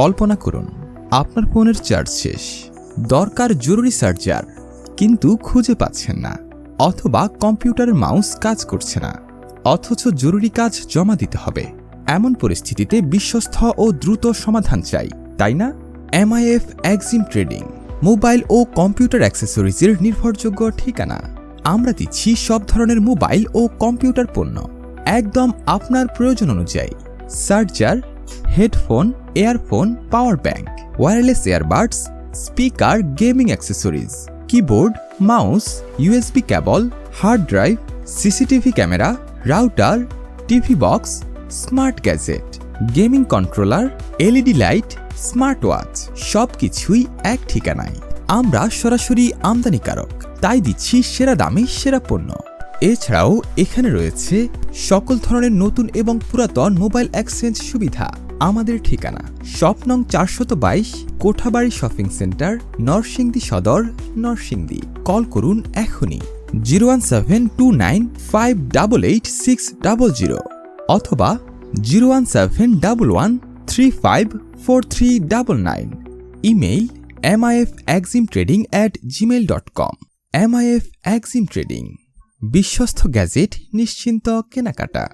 কল্পনা করুন, আপনার ফোনের চার্জ শেষ। দরকার জরুরি চার্জার, কিন্তু খুঁজে পাচ্ছেন না, অথবা কম্পিউটারের মাউস কাজ করছে না, অথচ জরুরি কাজ জমা দিতে হবে। এমন পরিস্থিতিতে বিশ্বস্ত ও দ্রুত সমাধান চাই, তাই না? এমআইএফ এক্সিম ট্রেডিং, মোবাইল ও কম্পিউটার অ্যাক্সেসরিজের নির্ভরযোগ্য ঠিকানা। আমরা দিচ্ছি সব ধরনের মোবাইল ও কম্পিউটার পণ্য, একদম আপনার প্রয়োজন অনুযায়ী। Charger headphone, earphone, power bank wireless earbuds, speaker, gaming accessories, keyboard, mouse, USB cable, hard drive, CCTV camera, router, TV box, smart gadget, gaming controller, LED light smart watch সব কিছুই এক ঠিকানায়। আমরা সরাসরি আমদানিকারক, তাই দিচ্ছি সেরা দামে সেরা পণ্য। এছাড়াও এখানে রয়েছে সকল ধরনের নতুন এবং পুরাতন মোবাইল এক্সচেঞ্জ সুবিধা। আমাদের ঠিকানা স্বপ্নং চারশত বাইশ কোঠাবাড়ি শপিং সেন্টার, নরসিংদী সদর, নরসিংদী। কল করুন এখনই zero one seven two nine five double eight six double zero অথবা zero one seven double one three five four three double nine. Email MIF Exim trading at Gmail dot com. MIF Exim trading. বিশ্বস্ত gadget নিশ্চিন্ত কেনাকাটা।